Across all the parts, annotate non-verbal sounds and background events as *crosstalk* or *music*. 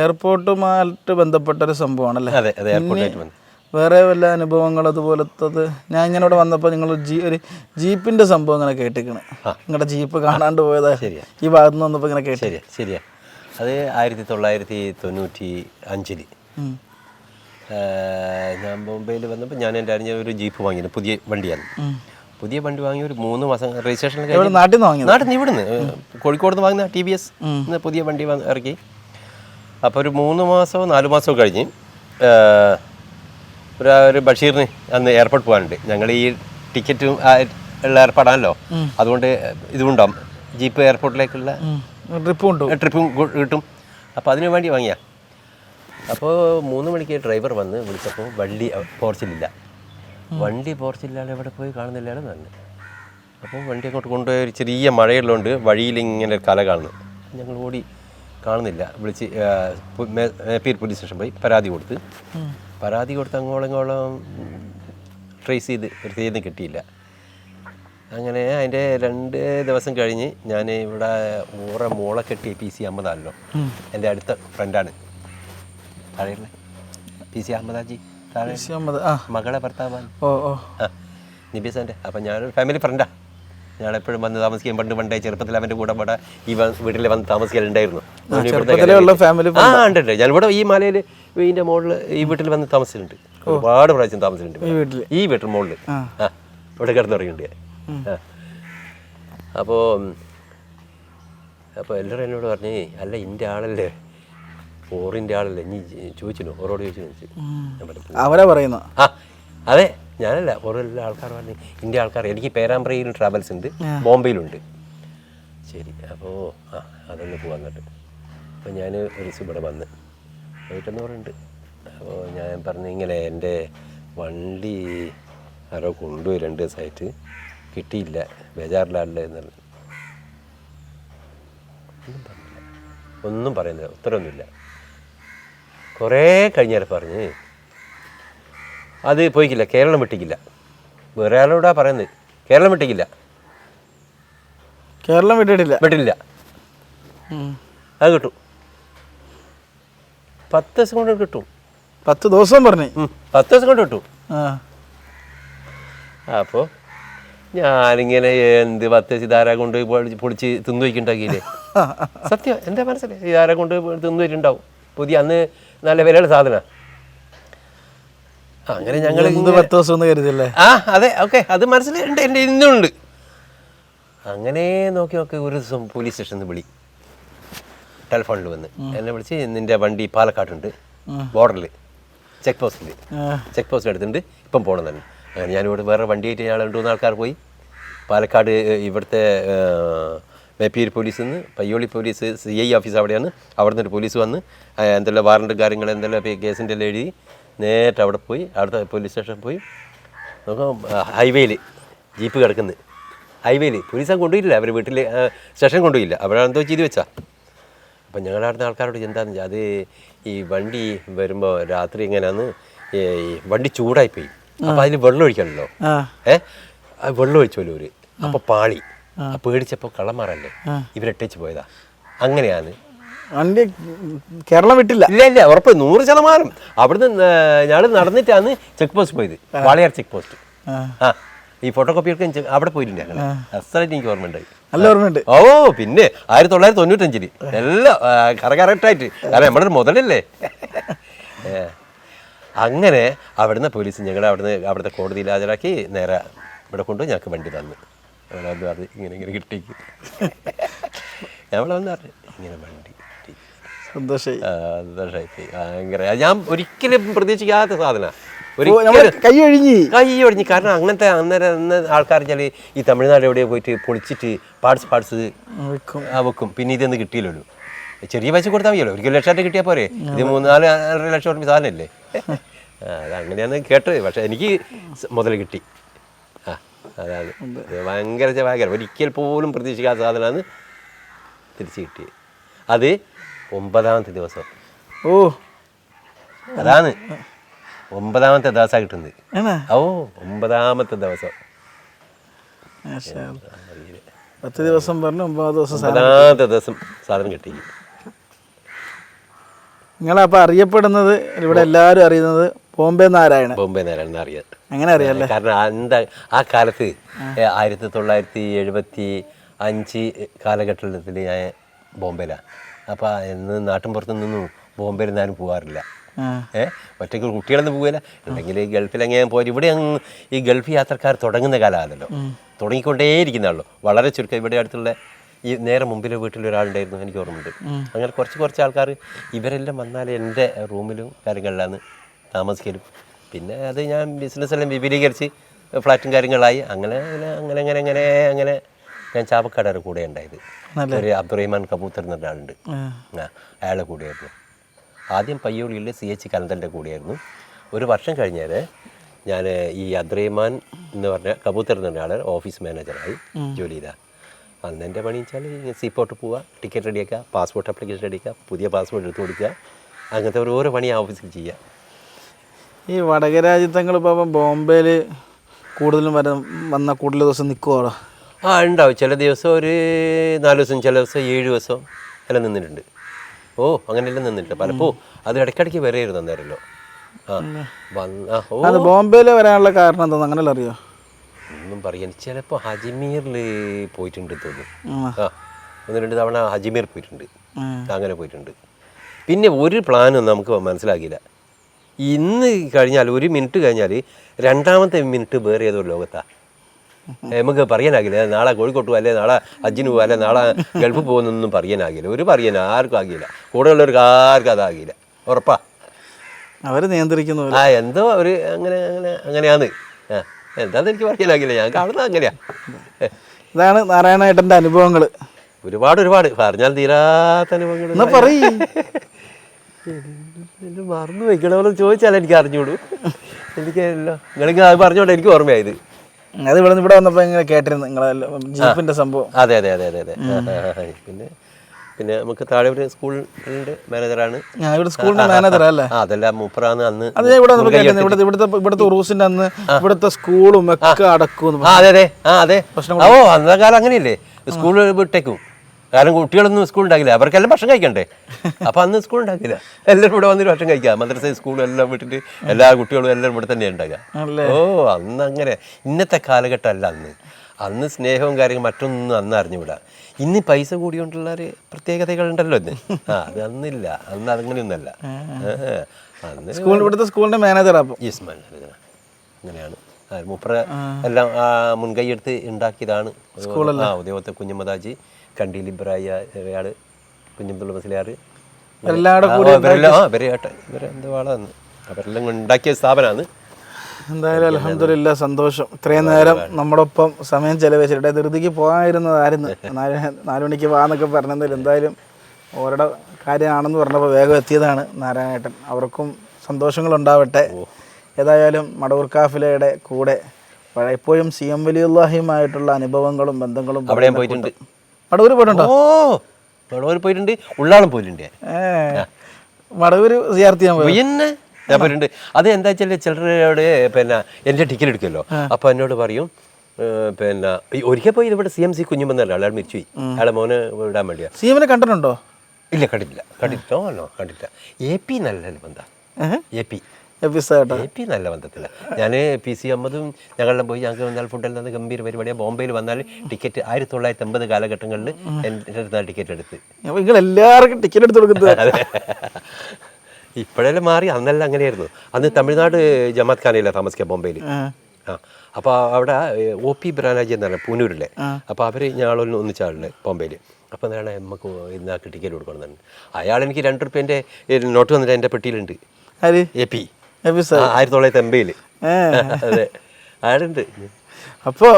എയർപോർട്ടുമായിട്ട് ബന്ധപ്പെട്ട ഒരു സംഭവമാണല്ലേ? അതെ അതെ എയർപോർട്ടായിട്ട് വേറെ വല്ല അനുഭവങ്ങൾ അതുപോലത്തത്? ഞാൻ ഇങ്ങനെ ഇവിടെ വന്നപ്പോൾ നിങ്ങൾ ജീ ഒരു ജീപ്പിന്റെ സംഭവം ഇങ്ങനെ കേട്ടിരിക്കണേ. നിങ്ങളുടെ ജീപ്പ് കാണാണ്ട് പോയതാ. ശരിയാ. ഈ ഭാഗത്ത് നിന്ന് വന്നപ്പോൾ ഇങ്ങനെ കേട്ടി ശരിയാ ശരിയാ. അത് ആയിരത്തി തൊള്ളായിരത്തി തൊണ്ണൂറ്റി അഞ്ചിൽ ഞാൻ ബോംബെയിൽ വന്നപ്പോൾ ഞാൻ എന്റെ അറിഞ്ഞ ഒരു ജീപ്പ് വാങ്ങിയത് പുതിയ വണ്ടിയാണ്. പുതിയ വണ്ടി വാങ്ങി ഒരു മൂന്ന് മാസം രജിസ്ട്രേഷൻ നാട്ടിൽ നിന്ന് വാങ്ങി നാട്ടിൽ നിന്ന് ഇവിടുന്ന്. കോഴിക്കോട് നിന്ന് വാങ്ങുന്ന ടി വി എസ് പുതിയ വണ്ടി ഇറക്കി. അപ്പോൾ ഒരു മൂന്ന് മാസമോ നാല് മാസമോ കഴിഞ്ഞ് ഒരു ഒരു ബഷീറിന് അന്ന് എയർപോർട്ട് പോകാനുണ്ട്. ഞങ്ങൾ ഈ ടിക്കറ്റും ഉള്ള ഏർപ്പാടാണല്ലോ. അതുകൊണ്ട് ഇതുണ്ടാവും. ജീപ്പ് എയർപോർട്ടിലേക്കുള്ള ട്രിപ്പും ഉണ്ട് ട്രിപ്പും കിട്ടും. അപ്പോൾ അതിനു വേണ്ടി വാങ്ങിയ. അപ്പോൾ മൂന്ന് മണിക്ക് ഡ്രൈവർ വന്ന് വിളിച്ചപ്പോൾ വണ്ടി പോർച്ചിലില്ല വണ്ടി പോർച്ചില്ലാതെ എവിടെ പോയി കാണുന്നില്ലാണ് തന്നെ അപ്പോൾ വണ്ടി അങ്ങോട്ട് കൊണ്ടുപോയി ഒരു ചെറിയ മഴയുള്ളതുകൊണ്ട് വഴിയിൽ ഇങ്ങനെ കല കാണുന്നു. ഞങ്ങൾ ഓടി കാണുന്നില്ല. വിളിച്ച് മേപ്പീർ പോലീസ് സ്റ്റേഷൻ പോയി പരാതി കൊടുത്ത്. പരാതി കൊടുത്ത് അങ്ങോളം ഇങ്ങോളം ട്രേസ് ചെയ്ത് ഒരു തീയതി കിട്ടിയില്ല. അങ്ങനെ അതിന്റെ രണ്ട് ദിവസം കഴിഞ്ഞ് ഞാൻ ഇവിടെ ഊറ മോളെ കെട്ടിയ പി സി അഹമ്മദാണല്ലോ എന്റെ അടുത്ത ഫ്രണ്ടാണ് താഴെയുള്ള പി സി അഹമ്മദാജി താഴെ മകളെ ഭർത്താവാണ്. ഓ ഓ. ആ നിബിസന്റെ അപ്പം ഞാനൊരു ഫാമിലി ഫ്രണ്ടാ ഞാനെപ്പോഴും വന്ന് താമസിക്കാൻ പണ്ട് പണ്ടേ ചെറുപ്പത്തിൽ അവന്റെ കൂടെ ഇവിടെ ഈ വീട്ടിൽ വന്ന് താമസിക്കലുണ്ടായിരുന്നു. ഞാൻ ഇവിടെ ഉള്ള ഫാമിലി ആ ഉണ്ട് ഉണ്ട്. ഞാനിവിടെ ഈ മലയിൽ ഇതിന്റെ മുകളിൽ ഈ വീട്ടിൽ വന്ന് താമസിച്ചിട്ടുണ്ട്. ഒരുപാട് പ്രാവശ്യം താമസിച്ചിട്ടുണ്ട് ഈ വീട്ടിൽ മുകളിൽ ആ. ഇവിടെ കിടന്നുറങ്ങിണ്ട് ആ. അപ്പോൾ അപ്പോൾ എല്ലാവരും എന്നോട് പറഞ്ഞേ അല്ല ഇന്റെ ആളല്ലേ? ഓറിന്റെ ആളല്ലേ? നീ ചോദിച്ചു ഓറോട് ചോദിച്ചു. അവരെ പറയുന്നു അവരാ പറയുന്ന ആ അതെ. ഞാനല്ല ഓരോ ആൾക്കാർ പറഞ്ഞു ഇന്ത്യ ആൾക്കാർ എനിക്ക് പേരാമ്പ്രയിലും ട്രാവൽസ് ഉണ്ട് ബോംബെയിലുണ്ട്. ശരി അപ്പോൾ ആ അതൊന്ന് പോകാൻ കണ്ടു. അപ്പോൾ ഞാൻ ഒരു ദിവസം ഇവിടെ വന്ന് പോയിട്ടെന്ന് പറയുന്നുണ്ട് അപ്പോൾ ഞാൻ പറഞ്ഞു ഇങ്ങനെ എന്റെ വണ്ടി ആരോ കൊണ്ടുപോയി രണ്ട് ദിവസമായിട്ട് കിട്ടിയില്ല ബേജാറിലാണല്ലേ എന്നുള്ളത് ഒന്നും പറഞ്ഞില്ല. ഒന്നും പറയുന്നില്ല ഉത്തരമൊന്നുമില്ല കുറേ കഴിഞ്ഞാൽ പറഞ്ഞ് അത് പോയിക്കില്ല. കേരളം വിട്ടിക്കില്ല. വേറെ ആളോടാ പറയുന്നത് കേരളം വിട്ടിക്കില്ല. കേരളം വിട്ടിട്ടില്ല. വിട്ടില്ല. അത് കിട്ടും. പത്ത് ദിവസം കൊണ്ട് കിട്ടും. പത്ത് ദിവസം പറഞ്ഞു? പത്ത് ദിവസം കൊണ്ട് കിട്ടും. അപ്പോ അപ്പോൾ ഞാനിങ്ങനെ എന്ത് പത്ത് സിതാര കൊണ്ട് പൊളിച്ച് തിന്നു വയ്ക്കുണ്ടാക്കിയില്ലേ *laughs* സത്യം. എന്താ മനസ്സിലായി? സിതാര കൊണ്ട് തിന്നു വയ്ക്കുണ്ടാവും പുതിയ അന്ന് നല്ല വിലയുള്ള സാധന. അങ്ങനെ ഞങ്ങൾ ഇന്ന് പത്ത് ദിവസം ഒന്നും കരുതിയല്ലേ? ആ അതെ ഓക്കെ അത് മനസ്സിലുണ്ട് എന്റെ ഇന്നുണ്ട്. അങ്ങനെ നോക്കി നോക്കി ഒരു ദിവസം പോലീസ് സ്റ്റേഷനിൽ വിളി. ടെലിഫോണിൽ വന്ന്. എന്നെ വിളിച്ച് നിന്റെ വണ്ടി പാലക്കാട്ടുണ്ട് ബോർഡറിൽ ചെക്ക് പോസ്റ്റിൽ. ചെക്ക് പോസ്റ്റിൽ എടുത്തിട്ടുണ്ട് ഇപ്പം പോകണം തന്നെ. അങ്ങനെ ഞാനിവിടെ വേറെ വണ്ടിയായിട്ട് ഞാൻ രണ്ട് മൂന്ന് ആൾക്കാർ പോയി. പാലക്കാട് ഇവിടുത്തെ മേപ്പിയൂർ മേപ്പീർ പോലീസിൽ നിന്ന് Payyoli police C I office അവിടെയാണ്. അവിടെ നിന്ന് ഒരു പോലീസ് വന്ന് എന്തെല്ലാം വാറണ്ട് കാര്യങ്ങൾ എന്തെല്ലാം കേസിന്റെ എല്ലാം എഴുതി നേരിട്ട് അവിടെ പോയി അവിടുത്തെ പോലീസ് സ്റ്റേഷനിൽ പോയി. നോക്കാം ഹൈവേയിൽ ജീപ്പ് കിടക്കുന്നത് ഹൈവേയിൽ പോലീസ് കൊണ്ടുപോയില്ല അവർ വീട്ടിൽ സ്റ്റേഷൻ കൊണ്ടുപോയില്ല. അവിടെ എന്തോ ചെയ്ത് വെച്ചാ. അപ്പം ഞങ്ങളുടെ അടുത്ത ആൾക്കാരോട് എന്താണെന്ന് വെച്ചാൽ അത് ഈ വണ്ടി വരുമ്പോൾ രാത്രി എങ്ങനെയാന്ന് ഈ വണ്ടി ചൂടായിപ്പോയി. അപ്പം അതിൽ വെള്ളം ഒഴിക്കണല്ലോ. ആ. ഏ? ആ വെള്ളം ഒഴിച്ചോലോ ഒരു അപ്പോൾ പാളി. പേടിച്ചപ്പോൾ കള്ളന്മാരല്ലേ? ഇവരെട്ടിച്ച് പോയതാ. അങ്ങനെയാണ് വണ്ടി കേരളം വിട്ടില്ല. ഇല്ല ഇല്ല ഉറപ്പ് നൂറ് ശതമാനം. അവിടുന്ന് ഞങ്ങൾ നടന്നിട്ടാണ് ചെക്ക് പോസ്റ്റ് പോയത്. Walayar check post. ആ. ഈ ഫോട്ടോ കോപ്പി എടുക്കാൻ അവിടെ പോയിട്ടുണ്ട് ഞങ്ങൾ അസലായിട്ട് എനിക്ക് ഉണ്ടായി നല്ല ഓർമ്മയുണ്ട്. ഓ പിന്നെ ആയിരത്തി തൊള്ളായിരത്തി തൊണ്ണൂറ്റഞ്ചിൽ എല്ലാം കറ കറക്റ്റായിട്ട്. കാരണം നമ്മുടെ ഒരു മുതലല്ലേ? അങ്ങനെ അവിടുന്ന് പോലീസ് ഞങ്ങളെ അവിടുന്ന് അവിടുത്തെ കോടതിയിൽ ഹാജരാക്കി നേരെ ഇവിടെ കൊണ്ട് ഞങ്ങൾക്ക് വണ്ടി തന്നു. അവിടെ വന്ന് പറഞ്ഞു ഇങ്ങനെ ഇങ്ങനെ കിട്ടിക്ക് *laughs* ഞമ്മളെ വന്ന് പറഞ്ഞു ഇങ്ങനെ വണ്ടി ഭയങ്കര. ഞാൻ ഒരിക്കലും പ്രതീക്ഷിക്കാത്ത സാധന. കൈ ഒഴിഞ്ഞി. കൈ കാരണം അങ്ങനത്തെ അന്നേരം അന്ന് ആൾക്കാർ വെച്ചാൽ ഈ തമിഴ്നാട് എവിടെ പോയിട്ട് പൊളിച്ചിട്ട് പാർട്സ് പാർട്സ് വെക്കും. പിന്നെ ഇതൊന്നും കിട്ടിയില്ലല്ലോ. ചെറിയ പൈസ കൊടുത്താൽ മതിയല്ലോ. ഒരിക്കലും ലക്ഷമായിട്ട് കിട്ടിയാൽ പോരെ. ഇത് മൂന്ന് നാല് ആറര ലക്ഷം റുപ്യ സാധനമല്ലേ അത് അങ്ങനെയാണ് കേട്ടത്. പക്ഷെ എനിക്ക് മുതൽ കിട്ടി. ആ അതാണ്. ഭയങ്കര ഭയങ്കര. ഒരിക്കൽ പോലും പ്രതീക്ഷിക്കാത്ത സാധനമാണ് തിരിച്ച് കിട്ടിയത്. അത് ഒമ്പതാമത്തെ ദിവസം. ഓ. അതാണ്. ഒമ്പതാമത്തെ ദിവസമാണ് കിട്ടുന്നത്. ഓ ഒമ്പതാമത്തെ ദിവസം. പത്ത് ദിവസം പറഞ്ഞു ഒമ്പതാം ദിവസം ഒമ്പതാമത്തെ ദിവസം സാധനം കിട്ടി. നിങ്ങളപ്പോൾ അറിയപ്പെടുന്നത് ഇവിടെ എല്ലാവരും അറിയുന്നത് ബോംബെ നാരായണൻ. ബോംബെ നാരായണൻ അറിയാം. അങ്ങനെ അറിയാം കാരണം എന്താ ആ കാലത്ത് ആയിരത്തി തൊള്ളായിരത്തി എഴുപത്തി അഞ്ച് കാലഘട്ടത്തിൽ ഞാൻ ബോംബെയിലാണ് അപ്പോൾ എന്ന് നാട്ടിൻ പുറത്തു നിന്നും ബോംബെയിൽ ഞാനും പോകാറില്ല ഏഹ് ഒറ്റയ്ക്ക് കുട്ടികളൊന്നും പോകില്ല ഉണ്ടെങ്കിൽ ഗൾഫിൽ അങ്ങനെ പോയി ഇവിടെ അങ്ങ് ഈ ഗൾഫ് യാത്രക്കാർ തുടങ്ങുന്ന കാലമാണല്ലോ. തുടങ്ങിക്കൊണ്ടേയിരിക്കുന്നതാണല്ലോ വളരെ ചുരുക്കം ഇവിടെ അടുത്തുള്ള ഈ നേരെ മുമ്പിലെ വീട്ടിൽ ഒരാളുണ്ടായിരുന്നു എനിക്ക് ഓർമ്മയുണ്ട്. അങ്ങനെ കുറച്ച് കുറച്ച് ആൾക്കാർ ഇവരെല്ലാം വന്നാൽ എന്റെ റൂമിലും കാര്യങ്ങളിലാണ് താമസിക്കലും. പിന്നെ അത് ഞാൻ ബിസിനസ്സെല്ലാം വിപുലീകരിച്ച് ഫ്ലാറ്റും കാര്യങ്ങളായി. അങ്ങനെ അങ്ങനെ അങ്ങനെ അങ്ങനെ അങ്ങനെ ഞാൻ ചാവക്കാടയുടെ കൂടെ ഉണ്ടായത്. ഒരു അബ്ദുറഹിമാൻ കബൂത്തർ എന്ന ഒരാളുണ്ട് അയാളെ കൂടെയായിരുന്നു. ആദ്യം പയ്യോളിയിൽ സി എച്ച് കലന്തന്റെ കൂടെയായിരുന്നു. ഒരു വർഷം കഴിഞ്ഞാൽ ഞാൻ ഈ അബ്ദുറഹിമാൻ എന്ന് പറഞ്ഞ കബൂത്തർ എന്ന് പറഞ്ഞ ആളെ ഓഫീസ് മാനേജറായി ജോലി ചെയ്ത. അന്ന് എന്റെ പണി വെച്ചാൽ സീപ്പോട്ട് പോവുക ടിക്കറ്റ് റെഡിയാക്കുക പാസ്പോർട്ട് അപ്ലിക്കേഷൻ റെഡിയാക്കുക പുതിയ പാസ്പോർട്ട് എടുത്തു കൊടുക്കുക അങ്ങനത്തെ ഓരോ പണി ആ ഓഫീസിൽ ചെയ്യുക ഈ വടകരാജ്യത്തങ്ങൾ ഇപ്പോൾ ബോംബെയിൽ കൂടുതലും വര വന്ന കൂടുതൽ ദിവസം നിൽക്കുവാടോ ആ ഉണ്ടാവും. ചില ദിവസം ഒരു നാല് ദിവസം ചില ദിവസം ഏഴ് ദിവസം എല്ലാം നിന്നിട്ടുണ്ട്. ഓ അങ്ങനെയെല്ലാം നിന്നിട്ടുണ്ട്. പലപ്പോൾ അത് ഇടയ്ക്കിടയ്ക്ക് വരെയായിരുന്നു അന്നേരമല്ലോ. ആ വന്ന ഓ. അത് ബോംബെയിൽ വരാനുള്ള കാരണം എന്താ അങ്ങനെയല്ല അറിയോ? ഒന്നും പറയാൻ ചിലപ്പോൾ ഹജിമീറിൽ പോയിട്ടുണ്ട് തോന്നുന്നു. ആ ഒന്ന് രണ്ട് തവണ ഹജിമീർ പോയിട്ടുണ്ട്. അങ്ങനെ പോയിട്ടുണ്ട്. പിന്നെ ഒരു പ്ലാനും നമുക്ക് മനസ്സിലാക്കിയില്ല ഇന്ന് കഴിഞ്ഞാൽ ഒരു മിനിറ്റ് കഴിഞ്ഞാൽ രണ്ടാമത്തെ മിനിറ്റ് വേറെ ഏതോ ലോകത്താ. നമുക്ക് പറയാനാകില്ല. നാളെ കോഴിക്കോട്ട് അല്ലെ? നാളെ അജ്ജിന് പോകാം അല്ലെ? നാളെ ഗൾഫ് പോകുന്നൊന്നും പറയാനാകില്ല. ഒരു പറയാൻ ആർക്കും ആകില്ല. കൂടെയുള്ളവർക്ക് ആർക്കും അതാകില്ല. ഉറപ്പാ? അവർ നിയന്ത്രിക്കുന്നു ആ എന്തോ അവർ അങ്ങനെ അങ്ങനെ അങ്ങനെയാന്ന് ആ എന്താന്ന് എനിക്ക് പറയാനാകില്ല. ഞാൻ കാണുന്നത് അങ്ങനെയാ. ഇതാണ് നാരായണേട്ടന്റെ അനുഭവങ്ങൾ ഒരുപാട് ഒരുപാട്. പറഞ്ഞാൽ തീരാത്ത അനുഭവങ്ങൾ എന്നാ പറയ്. മറന്നു വയ്ക്കണമെന്ന് ചോദിച്ചാൽ എനിക്ക് അറിഞ്ഞോളൂ എനിക്ക് എല്ലാം നിങ്ങൾക്ക് അത് പറഞ്ഞോണ്ട് എനിക്ക് ഓർമ്മയായത്. അത് ഇവിടെ ഇവിടെ വന്നപ്പോൾ ഇങ്ങനെ കേട്ടിരുന്നു നിങ്ങളെ ജീപ്പിന്റെ സംഭവം. അതെ അതെ അതെ അതെ അതെ. പിന്നെ പിന്നെ നമുക്ക് താഴെ ഒരു സ്കൂളിന്റെ മാനേജറാണ്. ഞാൻ ഇവിടെ സ്കൂളിന്റെ മാനേജർ അല്ലേ? അതെല്ലാം മൂപ്പറാണ് അന്ന് അത് ഇവിടെ ഇവിടുത്തെ ഇവിടുത്തെ ഇവിടുത്തെ ഉറൂസിന്റെ അന്ന് ഇവിടുത്തെ സ്കൂളും ഒക്കെ അടക്കും അതെ അതെ. ആ അതെ. ഓ അന്നത്തെ കാലം അങ്ങനെയല്ലേ? സ്കൂൾ വിട്ടേക്കും. കാരണം കുട്ടികളൊന്നും സ്കൂൾ ഉണ്ടാക്കില്ല. അവർക്കെല്ലാം ഭക്ഷണം കഴിക്കണ്ടേ? അപ്പൊ അന്ന് സ്കൂൾ ഉണ്ടാക്കില്ല. എല്ലാവരും ഇവിടെ വന്നിട്ട് ഭക്ഷണം കഴിക്കാം. മദ്രസ സ്കൂളും എല്ലാം വിട്ടിട്ട് എല്ലാ കുട്ടികളും എല്ലാം ഇവിടെ തന്നെ ഉണ്ടാക്കുക ഓ അന്ന് അങ്ങനെ. ഇന്നത്തെ കാലഘട്ടം അല്ല അന്ന്. അന്ന് സ്നേഹവും കാര്യങ്ങളും മറ്റൊന്നും അന്ന് അറിഞ്ഞുവിടാം ഇന്ന് പൈസ കൂടിയോണ്ടുള്ള ഒരു പ്രത്യേകതകളുണ്ടല്ലോ ഇന്ന്. ആ അത് അന്നില്ല. അന്ന് അതങ്ങനെയൊന്നല്ല. അന്ന് സ്കൂൾ ഇവിടുത്തെ സ്കൂളിന്റെ മാനേജർ അപ്പം? യെസ് മാനേജർ അങ്ങനെയാണ്. മൂപ്പറ എല്ലാം ആ, മുൻകൈയെടുത്ത് ഉണ്ടാക്കിയതാണ്. ആ ഉദയവത്തെ കുഞ്ഞമ്മദാജി കണ്ടി ലിബറായ അയാൾ കുഞ്ഞമ്പുള്ള മസിലാറ് എല്ലാവരുടെ ആ, ഇവരെല്ലാം ആ ഇവരെ ഏട്ടൻ ഇവരെ എന്തോ ആളാണ് അവരെല്ലാം ഉണ്ടാക്കിയ സ്ഥാപനമാണ്. എന്തായാലും അലഹമില്ല സന്തോഷം. ഇത്രയും നേരം നമ്മുടെ ഒപ്പം സമയം ചെലവഴിച്ചിട്ട് ധൃതിക്ക് പോകാതിരുന്നതായിരുന്നു. *laughs* നാല് നാല് മണിക്ക് പോകാന്നൊക്കെ പറഞ്ഞതിൽ എന്തായാലും ഓരുടെ കാര്യമാണെന്ന് പറഞ്ഞപ്പോൾ വേഗം എത്തിയതാണ് നാരായണേട്ടൻ. അവർക്കും സന്തോഷങ്ങളുണ്ടാവട്ടെ. ഏതായാലും മടവൂർ കാഫിലയുടെ കൂടെ പഴയപ്പോഴും സി എം വലിയുള്ളാഹിയുമായിട്ടുള്ള അനുഭവങ്ങളും ബന്ധങ്ങളും അവിടെ പോയിട്ടുണ്ട്. മടവൂർ പോയിട്ടുണ്ടോ? ഓ വടവൂർ പോയിട്ടുണ്ട്. ഉള്ളാളം പോയിട്ടുണ്ട്. മടവൂർ സിയാർത്തി ഞാൻ പോയി? പിന്നെ ഞാൻ പോയിട്ടുണ്ട്. അത് എന്താ വെച്ചാൽ ചിലരോട് പിന്നെ എന്റെ ടിക്കറ്റ് എടുക്കുമല്ലോ. അപ്പോൾ എന്നോട് പറയും പിന്നെ ഒരിക്കൽ പോയി ഇവിടെ സി എം സി കുഞ്ഞുമെന്നല്ല അയാൾ മരിച്ചുപോയി. അയാളെ മോനെ വിടാൻ വേണ്ടിയാ. സി എമ്മിനെ കണ്ടിട്ടുണ്ടോ? ഇല്ല കണ്ടിട്ടില്ല. കണ്ടിട്ടോ? കണ്ടിട്ടില്ല. എ പി നല്ല ബന്ധം? A P. പി നല്ല ബന്ധത്തില്ല ഞാൻ പി സി അമ്മതും ഞങ്ങളെല്ലാം പോയി ഞങ്ങൾക്ക് വന്നാൽ ഫുഡെല്ലാം ഗംഭീര പരിപാടിയാണ് ബോംബെയിൽ വന്നാൽ ടിക്കറ്റ് ആയിരത്തി തൊള്ളായിരത്തി അമ്പത് കാലഘട്ടങ്ങളിൽ എന്റെ ടിക്കറ്റ് എടുത്ത്. നിങ്ങൾ എല്ലാവർക്കും ടിക്കറ്റ് എടുത്ത് കൊടുക്കുന്നത്? *laughs* ഇപ്പോഴെല്ലാം മാറി. അന്നെല്ലാം അങ്ങനെയായിരുന്നു. അന്ന് തമിഴ്നാട് ജമാത് ഖാനയിലാണ് താമസിക്കുക ബോംബെയിൽ. ആ. അപ്പോൾ അവിടെ ഒ പി ബ്രാനാജി എന്ന് പറഞ്ഞാൽ പൂനൂരിലെ അപ്പോൾ അവർ ഞങ്ങളൊന്ന് ഒന്നിച്ചാളുണ്ട് ബോംബെയിൽ. അപ്പോൾ എന്താണ് നമുക്ക് ഇന്നാക്ക് ടിക്കറ്റ് കൊടുക്കണം അയാൾ എനിക്ക് രണ്ട് റുപ്യന്റെ നോട്ട് വന്നിട്ട് എന്റെ പെട്ടിയിലുണ്ട്. A P. ആയിരത്തി തൊള്ളായിരത്തി എൺപതിൽ അതെ. അപ്പോൾ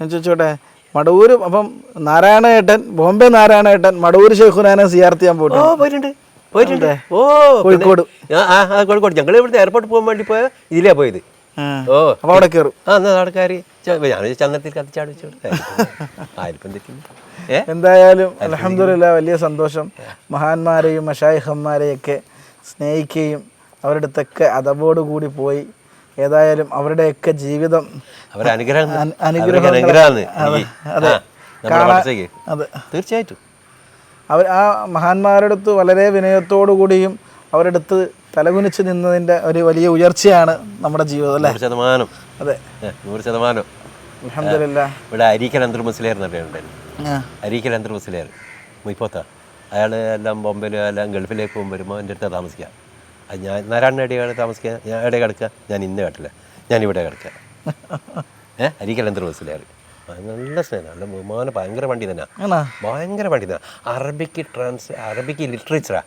ഞാൻ ചോദിച്ചോട്ടെ മടവൂര് അപ്പം നാരായണേട്ടൻ ബോംബെ നാരായണേട്ടൻ മടവൂർ ഷെയ്ഖുനാനെ സിയാർത്ത് ചെയ്യാൻ ഓ പോയിട്ടുണ്ട്. പോയിട്ടുണ്ട്. ഓ കോഴിക്കോട്. ആ കോഴിക്കോട്. ഞങ്ങൾ ഇവിടുത്തെ എയർപോർട്ടിൽ പോകാൻ വേണ്ടി പോയ ഇതിലാ പോയത്. ഓ. അപ്പോൾ അവിടെ കയറും ആ ഞാൻ ചന്ദ്രത്തിൽ കത്തിച്ചാട് വെച്ചു തെറ്റില്ല എന്തായാലും അലഹമില്ല വലിയ സന്തോഷം. മഹാന്മാരെയും മഷായിഹന്മാരെയൊക്കെ സ്നേഹിക്കുകയും അവരുടെ അതവോട് കൂടി പോയി. ഏതായാലും അവരുടെയൊക്കെ ജീവിതം അനുഗ്രഹം അതെ, തീർച്ചയായിട്ടും. അവർ ആ മഹാന്മാരുടെ അടുത്ത് വളരെ വിനയത്തോടു കൂടിയും അവരെടുത്ത് തലകുനിച്ച് നിന്നതിന്റെ ഒരു വലിയ ഉയർച്ചയാണ് നമ്മുടെ ജീവിതം അല്ലേ? ശതമാനം. അതെ. നൂറ് ശതമാനം. ഇവിടെ അരീക്കൽ അന്തർ മുസ്ലിയർ എന്ന് പറയുന്നുണ്ടായിരുന്നു അരീക്കൽ അന്തർ മുസ്ലിയർ മുയ്പോത്ത. അയാൾ എല്ലാം ബോംബെയിലും എല്ലാം ഗൾഫിലേക്ക് പോകുമ്പോൾ വരുമ്പോൾ എന്റെ അടുത്ത് താമസിക്കുക അത് ഞാൻ നാരായണ ഇടയാണ് താമസിക്കുക ഞാൻ ഇടയിൽ കിടക്കുക ഞാൻ ഇന്ന കേട്ടില്ല ഞാൻ ഇവിടെ കിടക്കുക *laughs* ഏഹ് അരീക്കൽ അന്തർ മുസ്ലിയർ നല്ല സ്നേഹം. നല്ല ബഹുമാനം. ഭയങ്കര വണ്ടി തന്നെ. ഭയങ്കര വണ്ടി തന്നെ. അറബിക്ക് ട്രാൻസ് അറബിക്ക് ലിറ്ററേച്ചറാ.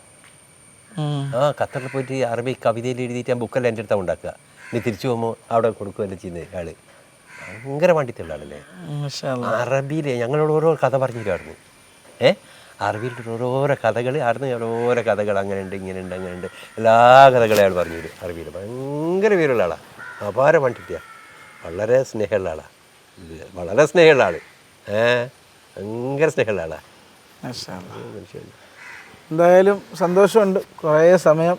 ആ ഖത്തറിൽ പോയിട്ട് അറബി കവിതയിൽ എഴുതിയിട്ട് ആ ബുക്കെല്ലാം എന്റെ അടുത്താണ് ഉണ്ടാക്കുക. നീ തിരിച്ചു പോകുമ്പോൾ അവിടെ കൊടുക്കുകയല്ലേ ചെയ്യുന്നത് ആൾ. ഭയങ്കര വണ്ടിത്തുള്ള ആളല്ലേ അറബിയിലെ ഞങ്ങളോട് ഓരോ കഥ പറഞ്ഞിട്ടായിരുന്നു ഏ? അറബിയിൽ ഓരോരോ കഥകൾ അറിഞ്ഞ ഓരോരോ കഥകൾ അങ്ങനെ ഉണ്ട് ഇങ്ങനെ ഉണ്ട് അങ്ങനെ ഉണ്ട് എല്ലാ കഥകളും അയാൾ പറഞ്ഞു തരും. അറിവിൽ. ഭയങ്കര പേരുള്ള ആളാണ് അപാര പണ്ടിട്ടിയാ വളരെ സ്നേഹമുള്ള ആളാണ് വളരെ സ്നേഹമുള്ള ആൾ ഏ? ഭയങ്കര സ്നേഹമുള്ള ആളാണ്. എന്തായാലും സന്തോഷമുണ്ട്. കുറേ സമയം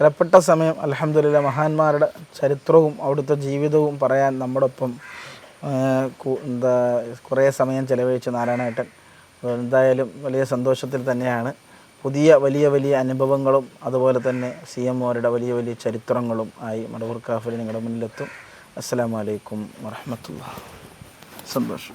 വിലപ്പെട്ട സമയം അലഹമില്ല മഹാന്മാരുടെ ചരിത്രവും അവിടുത്തെ ജീവിതവും പറയാൻ നമ്മുടെ ഒപ്പം എന്താ കുറേ സമയം ചെലവഴിച്ച നാരായണേട്ടൻ. എന്തായാലും വലിയ സന്തോഷത്തിൽ തന്നെയാണ്. പുതിയ വലിയ വലിയ അനുഭവങ്ങളും അതുപോലെ തന്നെ സി എം ഒരുടെ വലിയ വലിയ ചരിത്രങ്ങളും ആയി മടവൂർ കാഫിൽ നിങ്ങളുടെ മുന്നിലെത്തും. അസ്സാം വലൈക്കും വറഹമത്തുള്ള സന്തോഷം